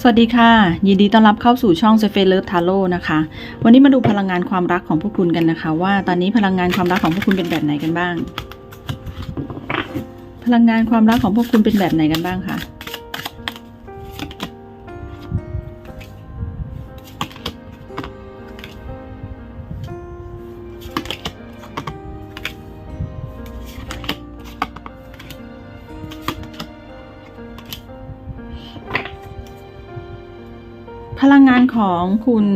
สวัสดีค่ะ ยินดีต้อนรับเข้าสู่ช่องเซเฟเลิฟทาโร่นะคะ วันนี้มาดูพลังงานความรักของพวกคุณกันนะคะ ว่าตอนนี้พลังงานความรักของพวกคุณเป็นแบบไหนกันบ้าง พลังงานความรักของพวกคุณเป็นแบบไหนกันบ้างคะ พลังงานของคุณ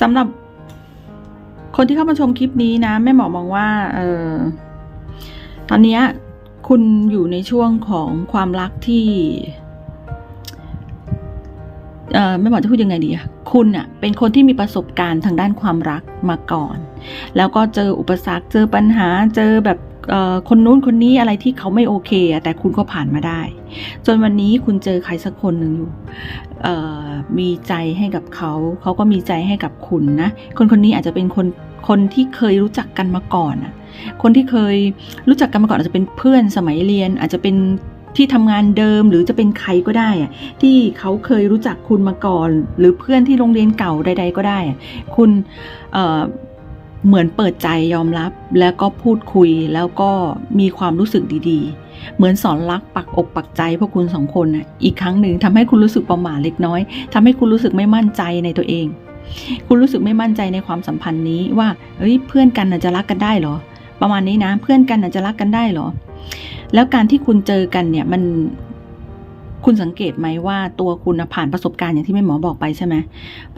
สำหรับคนที่เข้ามาชมคลิปนี้นะแม่หมอมองว่าเออตอนนี้คุณอยู่ในช่วงของความรักที่เออแม่หมอจะพูดยังไงดีอะคุณอะเป็นคนที่มีประสบการณ์ทางด้านความรักมาก่อน แล้วก็เจออุปสรรคเจอปัญหาเจอแบบ คนนู้นคนนี้อะไรที่เขาไม่โอเค แต่คุณก็ผ่านมาได้ จนวันนี้คุณเจอใครสักคนหนึ่งอยู่มีใจให้กับเขา เขาก็มีใจให้กับคุณนะ คนคนนี้อาจจะเป็นคนคนที่เคยรู้จักกันมาก่อนคนที่เคยรู้จักกันมาก่อนอาจจะเป็นเพื่อนสมัยเรียน อาจจะเป็นที่ทำงานเดิมหรือจะเป็นใครก็ได้ที่เขาเคยรู้จักคุณมาก่อน หรือเพื่อนที่โรงเรียนเก่าใด ๆ ก็ได้ คุณ เหมือนเปิดใจยอมรับแล้วก็พูดคุยแล้วก็มีความรู้สึกดีๆ เหมือนสอนรักปักอกปักใจพวกคุณสองคนนะอีกครั้งหนึ่งทำให้คุณรู้สึกประหม่าเล็กน้อยทำให้คุณรู้สึกไม่มั่นใจในตัวเอง คุณรู้สึกไม่มั่นใจในความสัมพันธ์นี้ว่าเอ้ยเพื่อนกันจะรักกันได้เหรอ ประมาณนี้นะเพื่อนกันจะรักกันได้เหรอ แล้วการที่คุณเจอกันเนี่ยมัน คุณสังเกตไหมว่าตัวคุณนะผ่านประสบการณ์อย่างที่แม่หมอบอกไปใช่ไหม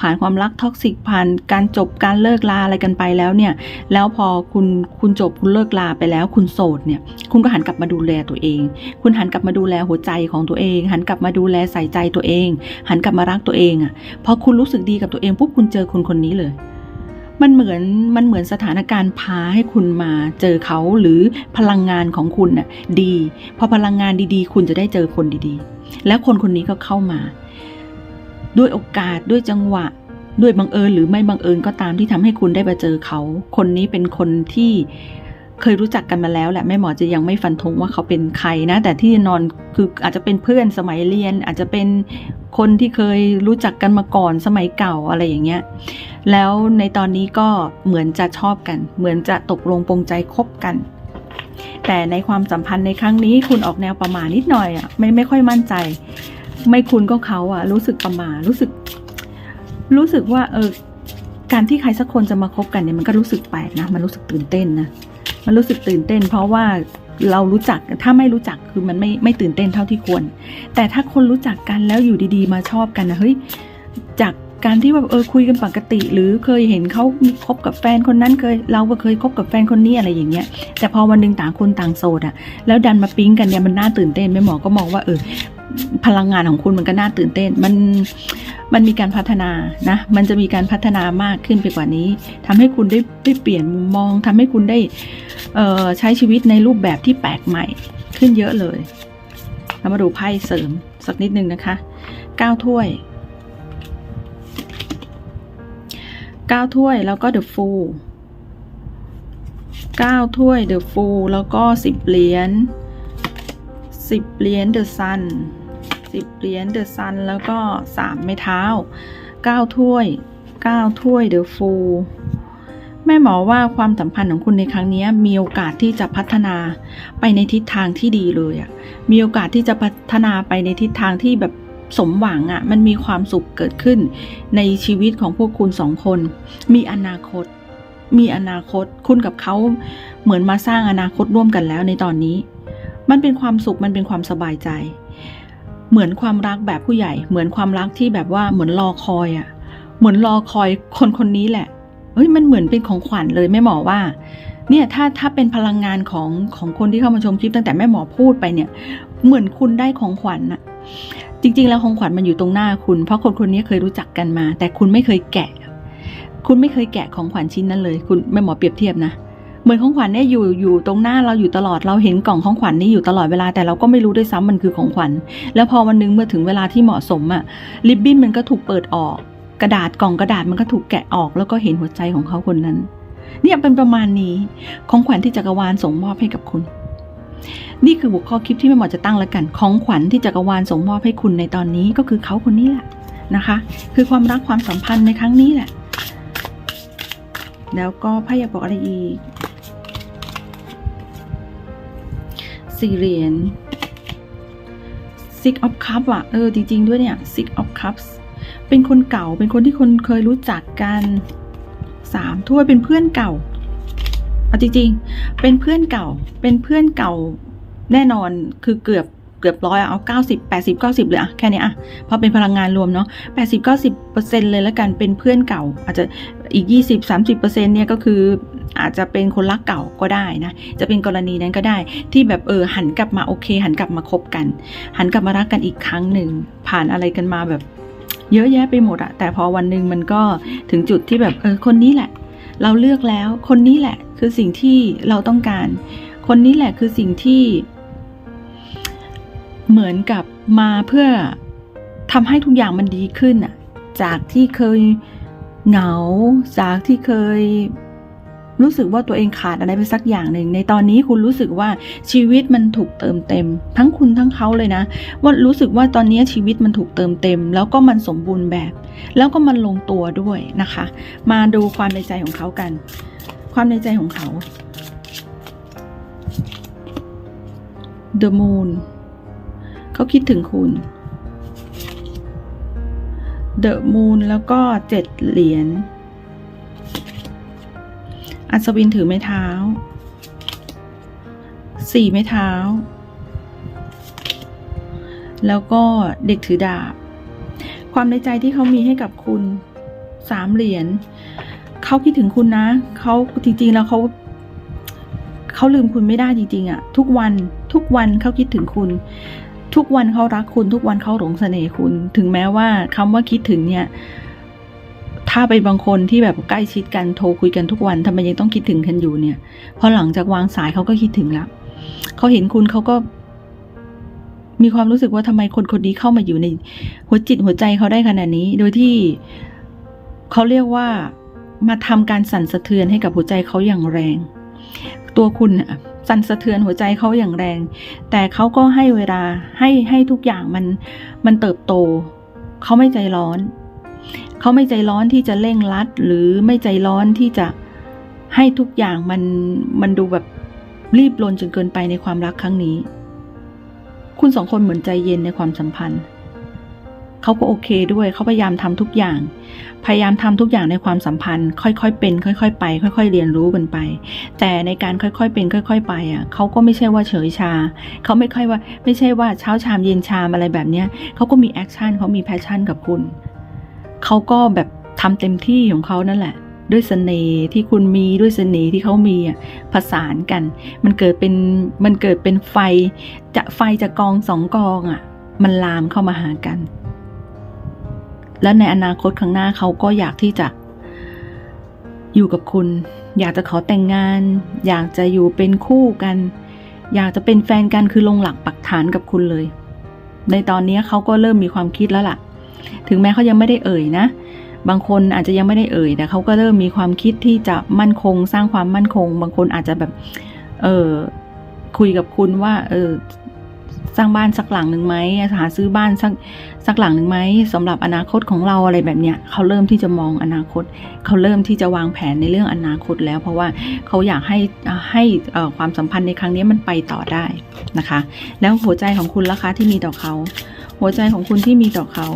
ผ่านความรักท็อกซิกผ่านการจบการเลิกลาอะไรกันไปแล้วเนี่ย แล้วพอคุณคุณจบคุณเลิกลาไปแล้ว คุณโสดเนี่ย คุณก็หันกลับมาดูแลตัวเอง คุณหันกลับมาดูแลหัวใจของตัวเอง หันกลับมาดูแลใส่ใจตัวเอง หันกลับมารักตัวเองอะ่ะพอคุณรู้สึกดีกับตัวเองปุ๊บคุณเจอคนคนนี้เลยมันเหมือนมันเหมือนสถานการณ์พาให้คุณมาเจอเขาหรือพลังงานของคุณน่ะดี พอพลังงานดีๆ คุณจะได้เจอคนดีๆ แล้วคนคนนี้ก็เข้ามา ด้วยโอกาสด้วยจังหวะ ด้วยบังเอิญหรือไม่บังเอิญก็ตามที่ทำให้คุณได้มาเจอเขา คนนี้เป็นคนที่เคยรู้จักกันมาแล้วแหละแม่หมอจะยังไม่ฟันธงว่าเขาเป็นใครนะ แต่ที่นอนคืออาจจะเป็นเพื่อนสมัยเรียน อาจจะเป็นคนที่เคยรู้จักกันมาก่อนสมัยเก่าอะไรอย่างเงี้ยแล้วในตอนนี้ก็เหมือนจะชอบกัน เหมือนจะตกลงปรงใจคบกัน แต่ในความสัมพันธ์ในครั้งนี้คุณออกแนวประมานิดหน่อยอะไม่ไม่ค่อยมั่นใจ ไม่คุณก็เขาอะ รู้สึกประมาทรู้สึก รู้สึกว่า เออการที่ใครสักคนจะมาคบกันเนี่ยมันก็รู้สึกแปลกนะมันรู้สึกตื่นเต้นนะมันรู้สึกตื่นเต้น เพราะว่าเรารู้จักถ้าไม่รู้จักคือมันไม่ไม่ตื่นเต้นเท่าที่ควร แต่ถ้าคนรู้จักกันแล้วอยู่ดีๆ มาชอบกันนะเฮ้ยจาก การที่ว่าเออคุยกันปกติ หรือเคยเห็นเขามีคบกับแฟนคนนั้นเคย เราก็เคยคบกับแฟนคนนี้อะไรอย่างเงี้ย แต่พอวันหนึ่งต่างคนต่างโสดอะแล้วดันมาปิ๊งกันเนี่ยมันน่าตื่นเต้นแม่หมอก็มองว่าเออพลังงานของคุณมันก็น่าตื่นเต้น มัน มันมีการพัฒนานะ มันจะมีการพัฒนามากขึ้นไปกว่านี้ทำให้คุณได้ได้เปลี่ยนมุมมองทำให้คุณได้เออใช้ชีวิตในรูปแบบที่แปลกใหม่ขึ้นเยอะเลย เรามาดูไพ่เสริมสักนิดนึงนะคะเก้าถ้วย เก้าถ้วยแล้วก็เดอะฟูลเก้าถ้วยเดอะฟูลแล้วก็สิบเหรียญสิบเหรียญเดอะซันสิบเหรียญเดอะซันแล้วก็สามไม้เท้าเก้าถ้วยเก้าถ้วยเดอะฟูลแม่หมอว่าความสัมพันธ์ของคุณในครั้งนี้มีโอกาสที่จะพัฒนาไปในทิศทางที่ดีเลยอะมีโอกาสที่จะพัฒนาไปในทิศทางที่แบบ สมหวังอะ่ะมันมีความสุขเกิดขึ้น ในชีวิตของพวกคุณสองคน มีอนาคต มีอนาคต คุณกับเขาเหมือนมาสร้างอนาคตร่วมกันแล้วในตอนนี้ มันเป็นความสุขมันเป็นความสบายใจ เหมือนความรักแบบผู้ใหญ่ เหมือนความรักที่แบบว่าเหมือนรอคอยอะ่ะ เหมือนรอคอยคนคนนี้แหละเฮ้ยมันเหมือนเป็นของขวัญเลยแม่หมอว่าเนี่ยถ้าถ้าเป็นพลังงานของของคนที่เข้ามาชมคลิปตั้งแต่แม่หมอพูดไปเนี่ย เหมือนคุณได้ของขวัญน่ะ จริง ๆ แล้วของขวัญมันอยู่ตรงหน้าคุณ เพราะคนคนนี้เคยรู้จักกันมา แต่คุณไม่เคยแกะ คุณไม่เคยแกะของขวัญชิ้นนั้นเลย คุณแม่หมอเปรียบเทียบนะเหมือนของขวัญเนี่ยอยู่อยู่ตรงหน้าเราอยู่ตลอดเราเห็นกล่องของขวัญนี้อยู่ตลอดเวลาแต่เราก็ไม่รู้ด้วยซ้ำมันคือของขวัญ แล้วพอวันหนึงเมื่อถึงเวลาที่เหมาะสมอะริบบิ้นมันก็ถูกเปิดออก กระดาษกล่องกระดาษมันก็ถูกแกะออก แล้วก็เห็นหัวใจของเขาคนนั้น เนี่ยเป็นประมาณนี้ของขวัญที่จักรวาลส่งมอบให้กับคุณ นี่คือหัวข้อคลิปที่แม่หมอจะตั้งแล้วกัน ของขวัญที่จักรวาลส่งมอบให้คุณในตอนนี้ก็คือเขาคนนี้แหละนะคะ คือความรักความสัมพันธ์ในครั้งนี้แหละ แล้วก็ไพ่อยากบอกอะไรอีกสี่เหรียญ six of cups อะ เออ จริง ๆ ด้วยเนี่ย six of cups เป็นคนเก่า เป็นคนที่คนเคยรู้จักกันสามถ้วยเป็นเพื่อนเก่า เอาจริงๆ เป็นเพื่อนเก่า เป็นเพื่อนเก่าแน่นอนคือเกือบเกือบร้อยเอาเก้าสิบแปดสิบเก้าสิบเลยอะแค่นี้อะเพราะเป็นพลังงานรวมเนาะแปดสิบเก้าสิบเปอร์เซ็นเลยแล้วกันเป็นเพื่อนเก่า อาจจะอีกยี่สิบสามสิบเปอร์เซ็นเนี่ยก็คืออาจจะเป็นคนรักเก่าก็ได้นะ จะเป็นกรณีนั้นก็ได้ ที่แบบเออหันกลับมาโอเค หันกลับมาคบกัน หันกลับมารักกันอีกครั้งหนึ่งผ่านอะไรกันมาแบบ เยอะแยะไปหมดอะแต่พอวันหนึ่งมันก็ถึงจุดที่แบบเออคนนี้แหละ เราเลือกแล้ว คนนี้แหละคือสิ่งที่เราต้องการ คนนี้แหละคือสิ่งที่ เหมือนกับมาเพื่อทำให้ทุกอย่างมันดีขึ้นอะจากที่เคยเหงา จากที่เคย รู้สึกว่าตัวเองขาดอะไรไปสักอย่างหนึ่ง ในตอนนี้คุณรู้สึกว่าชีวิตมันถูกเติมเต็ม ทั้งคุณทั้งเขาเลยนะ ว่ารู้สึกว่าตอนนี้ชีวิตมันถูกเติมเต็ม แล้วก็มันสมบูรณ์แบบ แล้วก็มันลงตัวด้วยนะคะ มาดูความในใจของเขากัน ความในใจของเขา The Moon เขาคิดถึงคุณ The Moon แล้วก็เจ็ดเหรียญ อัศวินถือไม้เท้า สี่ไม้เท้า แล้วก็เด็กถือดาบ ความในใจที่เขามีให้กับคุณสามเหรียญเขาคิดถึงคุณนะ เขาจริงๆแล้วเขาเขาลืมคุณไม่ได้จริงๆอะทุกวันทุกวันเขาคิดถึงคุณ ทุกวันเขารักคุณ ทุกวันเขาหลงเสน่ห์คุณ ถึงแม้ว่าคำว่าคิดถึงเนี่ย ถ้าเป็นบางคนที่แบบใกล้ชิดกันโทรคุยกันทุกวันทำไมยังต้องคิดถึงกันอยู่เนี่ยพอหลังจากวางสายเขาก็คิดถึงละเขาเห็นคุณเขาก็ มีความรู้สึกว่าทำไมคนคนนี้เข้ามาอยู่ในหัวจิตหัวใจเขาได้ขนาดนี้ โดยที่เขาเรียกว่ามาทำการสั่นสะเทือนให้กับหัวใจเขาอย่างแรง ตัวคุณน่ะสั่นสะเทือนหัวใจเขาอย่างแรง แต่เขาก็ให้เวลาให้ให้ทุกอย่างมันมันเติบโต เขาไม่ใจร้อน เขาไม่ใจร้อนที่จะเร่งรัด หรือไม่ใจร้อนที่จะให้ทุกอย่างมันมันดูแบบรีบลนจนเกินไปในความรักครั้งนี้ คุณสองคนเหมือนใจเย็นในความสัมพันธ์ เขาก็โอเคด้วยเขาพยายามทำทุกอย่าง พยายามทำทุกอย่างในความสัมพันธ์ ค่อยๆเป็น ค่อย ๆ ไป ค่อย ๆ เรียนรู้กันไป แต่ในการค่อยๆเป็น ค่อย ๆ ไปอะเขาก็ไม่ใช่ว่าเฉยชา เขาไม่ค่อยว่า ไม่ใช่ว่าเช้าชามเย็นชามอะไรแบบเนี้ยเขาก็มีแอคชั่นเขามีแพชชั่นกับคุณ เขาก็แบบทำเต็มที่ของเขานั่นแหละ ด้วยเสน่ห์ที่คุณมีด้วยเสน่ห์ที่เขามีอะผสานกัน มันเกิดเป็นมันเกิดเป็นไฟจะไฟจากกองสองกองอะ มันลามเข้ามาหากัน และในอนาคตข้างหน้าเขาก็อยากที่จะ อยู่กับคุณ อยากจะขอแต่งงาน อยากจะอยู่เป็นคู่กัน อยากจะเป็นแฟนกันคือลงหลักปักฐานกับคุณเลย ในตอนนี้เขาก็เริ่มมีความคิดแล้วล่ะ ถึงแม้เขายังไม่ได้เอ่ยนะ บางคนอาจจะยังไม่ได้เอ่ย แต่เขาก็เริ่มมีความคิดที่จะมั่นคง สร้างความมั่นคง บางคนอาจจะแบบ เออคุยกับคุณว่า เออสร้างบ้านสักหลังหนึ่งไหมหาซื้อบ้านสักสักหลังหนึ่งไหมสำหรับอนาคตของเราอะไรแบบเนี้ยเขาเริ่มที่จะมองอนาคต เขาเริ่มที่จะวางแผนในเรื่องอนาคตแล้ว เพราะว่าเขาอยากให้ให้ความสัมพันธ์ในครั้งนี้มันไปต่อได้นะคะ แล้วหัวใจของคุณล่ะคะที่มีต่อเขา หัวใจของคุณที่มีต่อเขา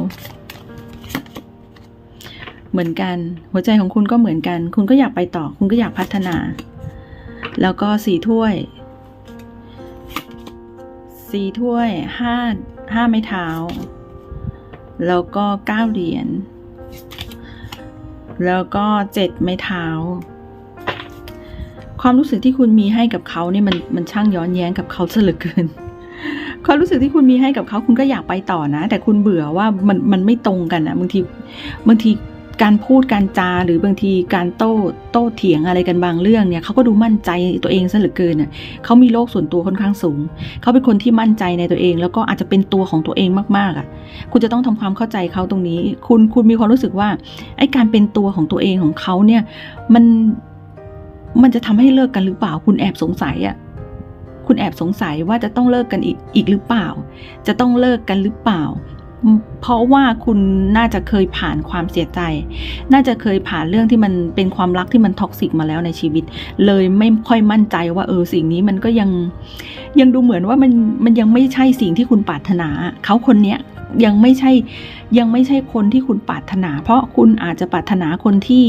เหมือนกัน หัวใจของคุณก็เหมือนกัน คุณก็อยากไปต่อ คุณก็อยากพัฒนา แล้วก็สี่ถ้วยสี่ถ้วยห้าห้าไม้เท้า แล้วก็เก้าเหรียญแล้วก็เจ็ดไม้เท้า ความรู้สึกที่คุณมีให้กับเขาเนี่ยมันมันช่างย้อนแย้งกับเขาเหลือเกิน ความรู้สึกที่คุณมีให้กับเขาคุณก็อยากไปต่อนะ แต่คุณเบื่อว่ามันมันไม่ตรงกันนะบางทีบางทีการพูดการจาหรือบางทีการโต้โต้เถียงอะไรกันบางเรื่องเนี่ยเขาก็ดูมั่นใจตัวเองซะเหลือเกินน่ะเขามีโลกส่วนตัวค่อนข้างสูง เขาเป็นคนที่มั่นใจในตัวเอง แล้วก็อาจจะเป็นตัวของตัวเองมากๆอะ คุณจะต้องทำความเข้าใจเขาตรงนี้ คุณคุณมีความรู้สึกว่าไอ้การเป็นตัวของตัวเองของเขาเนี่ยมันมันจะทำให้เลิกกันหรือเปล่าคุณแอบสงสัยอะ คุณแอบสงสัยว่าจะต้องเลิกกันอีกอีกหรือเปล่า จะต้องเลิกกันหรือเปล่า เพราะว่าคุณน่าจะเคยผ่านความเสียใจ น่าจะเคยผ่านเรื่องที่มันเป็นความรักที่มันท็อกซิกมาแล้วในชีวิต เลยไม่ค่อยมั่นใจว่าเออสิ่งนี้มันก็ยังยังดูเหมือนว่ามันมันยังไม่ใช่สิ่งที่คุณปรารถนา เขาคนเนี้ยยังไม่ใช่ยังไม่ใช่คนที่คุณปรารถนา เพราะคุณอาจจะปรารถนาคนที่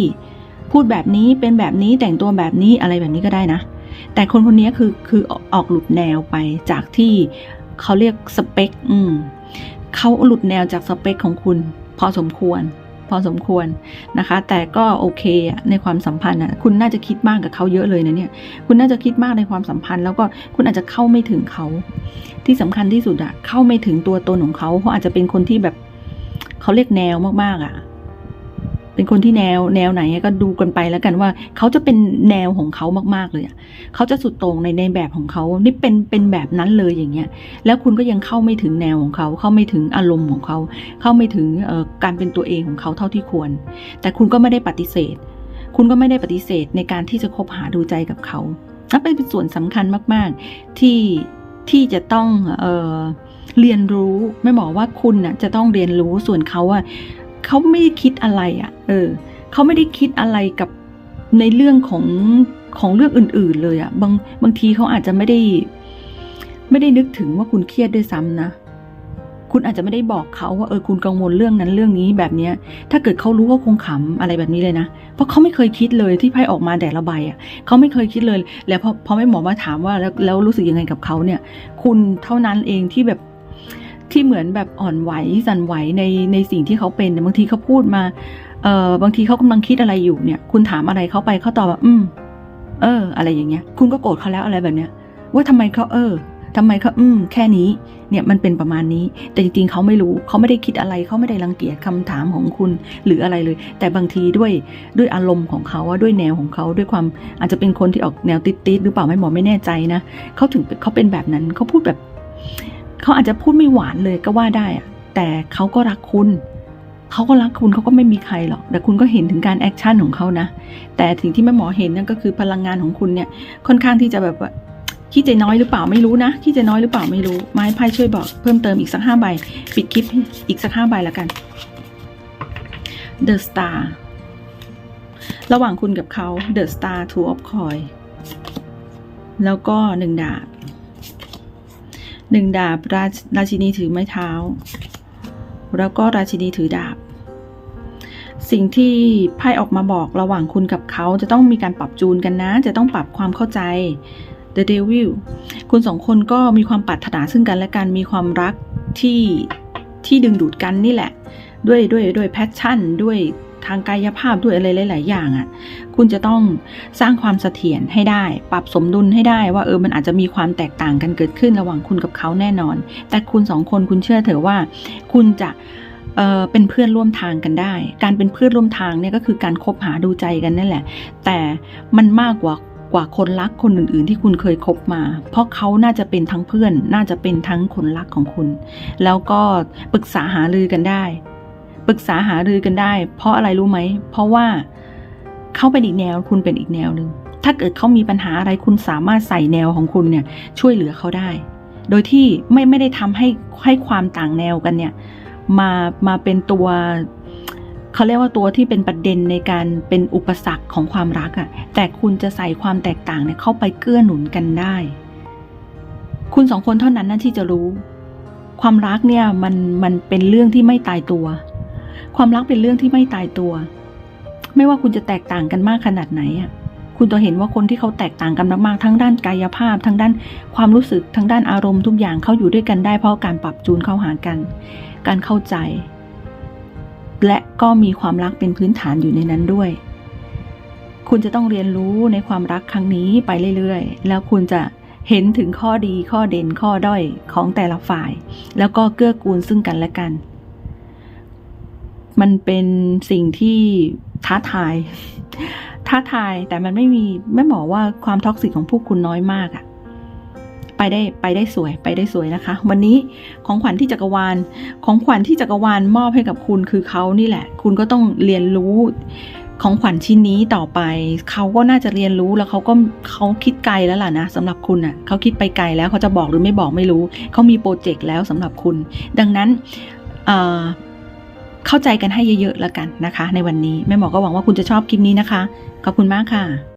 พูดแบบนี้เป็นแบบนี้แต่งตัวแบบนี้อะไรแบบนี้ก็ได้นะ แต่คนคนนี้คือคือออกหลุดแนวไปจากที่เขาเรียกสเปค อืมเขาหลุดแนวจากสเปคของคุณ พอสมควร พอสมควรนะคะ แต่ก็โอเคอะในความสัมพันธ์อะคุณน่าจะคิดมากกับเขาเยอะเลยนะเนี่ย คุณน่าจะคิดมากในความสัมพันธ์ แล้วก็คุณอาจจะเข้าไม่ถึงเขา ที่สำคัญที่สุดอะเข้าไม่ถึงตัวตนของเขาเขาอาจจะเป็นคนที่แบบเขาเรียกแนวมากๆอะ เป็นคนที่แนวแนวไหนก็ดูกันไปแล้วกันว่า เขาจะเป็นแนวของเขามากๆเลยอะเขาจะสุดต่งในในแบบของเขานี่เป็นเป็นแบบนั้นเลยอย่างเงี้ย แล้วคุณก็ยังเข้าไม่ถึงแนวของเขา เข้าไม่ถึงอารมณ์ของเขา เข้าไม่ถึงการเป็นตัวเองของเขาเท่าที่ควร แต่คุณก็ไม่ได้ปฏิเสธ คุณก็ไม่ได้ปฏิเสธในการที่จะคบหาดูใจกับเขานั่นเป็นส่วนสำคัญมาก ๆ ที่ที่จะต้องเออเรียนรู้ไม่บอกว่าคุณน่ะจะต้องเรียนรู้ส่วนเขาอะ เขาไม่ได้คิดอะไรอะเออเขาไม่ได้คิดอะไรกับในเรื่องของของเรื่องอื่น ๆ เลยอะบางบางทีเขาอาจจะไม่ได้ ไม่ได้นึกถึงว่าคุณเครียดด้วยซ้ำนะคุณอาจจะไม่ได้บอกเขาว่าเออคุณกังวลเรื่องนั้นเรื่องนี้แบบเนี้ย ถ้าเกิดเขารู้ก็คงขำอะไรแบบนี้เลยนะ เพราะเขาไม่เคยคิดเลยที่ไพ่ออกมาแต่ละใบอะเขาไม่เคยคิดเลย แล้วพอพอไม่หมอมาถามว่าแล้วแล้วรู้สึกยังไงกับเขาเนี่ย คุณเท่านั้นเองที่แบบ ที่เหมือนแบบอ่อนไหวสั่นไหวในในสิ่งที่เขาเป็นบางทีเขาพูดมาเออบางทีเขากำลังคิดอะไรอยู่เนี่ย คุณถามอะไรเขาไปเขาตอบว่าอืม เออ อะไรอย่างเงี้ย คุณก็โกรธเขาแล้วอะไรแบบเนี้ย ว่าทำไมเขาเออทำไมเขาอืม แค่นี้ เนี่ยมันเป็นประมาณนี้ แต่จริงๆเขาไม่รู้เขาไม่ได้คิดอะไรเขาไม่ได้รังเกียจคำถามของคุณหรืออะไรเลย แต่บางทีด้วยด้วยอารมณ์ของเขาว่าด้วยแนวของเขาด้วยความอาจจะเป็นคนที่ออกแนวติดๆหรือเปล่าไม่หมอไม่แน่ใจนะเขาถึงเขาเป็นแบบนั้นเขาพูดแบบ เขาอาจจะพูดไม่หวานเลยก็ว่าได้อะแต่เขาก็รักคุณ เขาก็รักคุณเขาก็ไม่มีใครหรอก แต่คุณก็เห็นถึงการแอคชั่นของเขานะ แต่สิ่งที่แม่หมอเห็นนั่นก็คือพลังงานของคุณเนี่ย ค่อนข้างที่จะแบบว่าขี้ใจน้อยหรือเปล่าไม่รู้นะขี้ใจน้อยหรือเปล่าไม่รู้ ไม้ไพ่ช่วยบอกเพิ่มเติมอีกสักห้าใบ ปิดคลิปอีกสักห้าใบแล้วกัน The Star ระหว่างคุณกับเขา The Star Two of Coin แล้วก็หนึ่งดาบ หนึ่งดาบราชราชินีถือไม้เท้า แล้วก็ราชินีถือดาบ สิ่งที่ไพ่ออกมาบอกระหว่างคุณกับเขาจะต้องมีการปรับจูนกันนะ จะต้องปรับความเข้าใจ The Devil คุณสองคนก็มีความปรารถนาซึ่งกันและกันมีความรักที่ที่ดึงดูดกันนี่แหละ ด้วยด้วยด้วยแพชชั่นด้วย ทางกายภาพด้วยอะไรหลาย ๆ อย่างอะ่ะ คุณจะต้องสร้างความเสถียรให้ได้ ปรับสมดุลให้ได้ว่าเออมันอาจจะมีความแตกต่างกันเกิดขึ้นระหว่างคุณกับเขาแน่นอน แต่คุณสองคนคุณเชื่อเถอะว่า คุณจะเออเป็นเพื่อนร่วมทางกันได้ การเป็นเพื่อนร่วมทางเนี่ยก็คือการคบหาดูใจกันนั่นแหละ แต่มันมากกว่ากว่าคนรักคนอื่น ๆ ที่คุณเคยคบมา เพราะเขาน่าจะเป็นทั้งเพื่อน น่าจะเป็นทั้งคนรักของคุณ แล้วก็ปรึกษาหารือกันได้ ปรึกษาหารือกันได้ เพราะอะไรรู้ไหม เพราะว่าเขาเป็นอีกแนวคุณเป็นอีกแนวหนึ่งถ้าเกิดเขามีปัญหาอะไรคุณสามารถใส่แนวของคุณเนี่ยช่วยเหลือเขาได้ โดยที่ไม่ไม่ได้ทำให้ให้ความต่างแนวกันเนี่ยมามาเป็นตัวเขาเรียกว่าตัวที่เป็นประเด็นในการเป็นอุปสรรคของความรักอะ่ะ แต่คุณจะใส่ความแตกต่างเนี่ยเข้าไปเกื้อหนุนกันได้ คุณสองคนเท่านั้นนะที่จะรู้ ความรักเนี่ยมันมันเป็นเรื่องที่ไม่ตายตัว ความรักเป็นเรื่องที่ไม่ตายตัว ไม่ว่าคุณจะแตกต่างกันมากขนาดไหนอะคุณต้องเห็นว่าคนที่เขาแตกต่างกันมากๆทั้งด้านกายภาพ ทั้งด้านความรู้สึกทั้งด้านอารมณ์ทุกอย่างเขาอยู่ด้วยกันได้เพราะการปรับจูนเข้าหากัน การเข้าใจ และก็มีความรักเป็นพื้นฐานอยู่ในนั้นด้วย คุณจะต้องเรียนรู้ในความรักครั้งนี้ไปเรื่อยๆ แล้วคุณจะเห็นถึงข้อดีข้อเด่นข้อด้อยของแต่ละฝ่าย แล้วก็เกื้อกูลซึ่งกันและกัน มันเป็นสิ่งที่ท้าทาย ท้าทายแต่มันไม่มีไม่บอกว่าความท็อกซิกของพวกคุณน้อยมากอะไปได้ไปได้สวยไปได้สวยนะคะ วันนี้ของขวัญที่จักรวาลของขวัญที่จักรวาลมอบให้กับคุณคือเขานี่แหละ คุณก็ต้องเรียนรู้ของขวัญชิ้นนี้ต่อไป เขาก็น่าจะเรียนรู้แล้วเขาก็เขาคิดไกลแล้วล่ะนะสำหรับคุณอะเขาคิดไปไกลแล้วเขาจะบอกหรือไม่บอกไม่รู้ เขามีโปรเจกต์แล้วสำหรับคุณ ดังนั้นเอ่อ เข้าใจกันให้เยอะๆแล้วกันนะคะ ในวันนี้แม่หมอก็หวังว่าคุณจะชอบคลิปนี้นะคะ ขอบคุณมากค่ะ